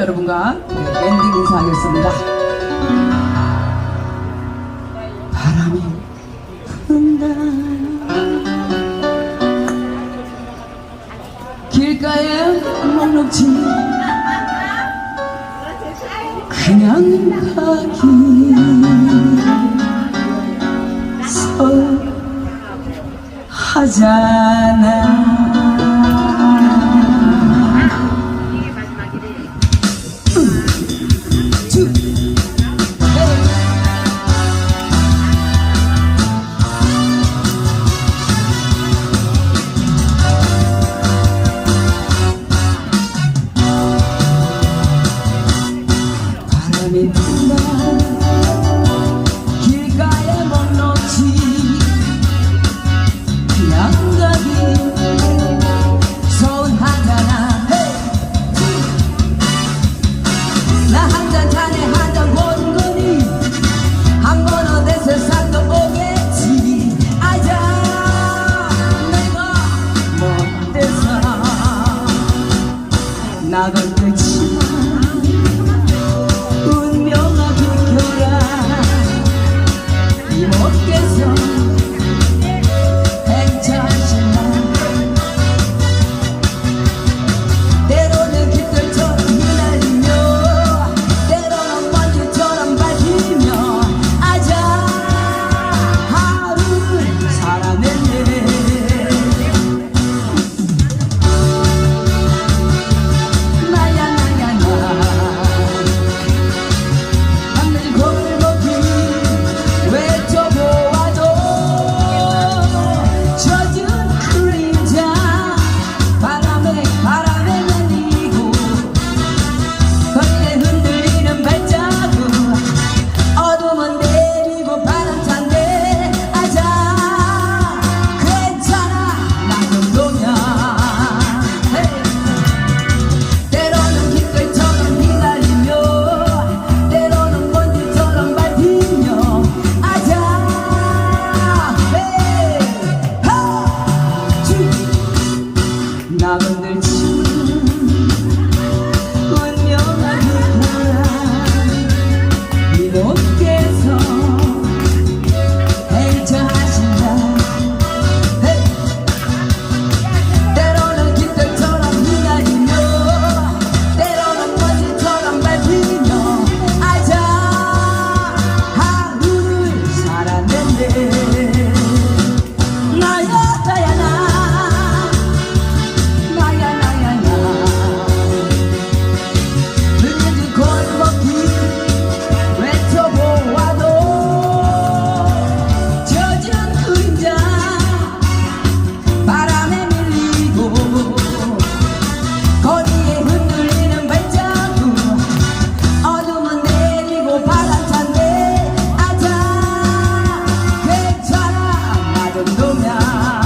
여러분과 엔딩 인사하겠습니다. 바람이 분다. 길가에 목록지 그냥 가기. 서 하잖아 바람이 분다. 길가에 멈놓지. 그냥 가기 서운하잖아 나 한잔 잔에 한잔 보는 거니 한 번 어디 세상도 오겠지. 아자 내가 못돼서 나갈 때지 운 동.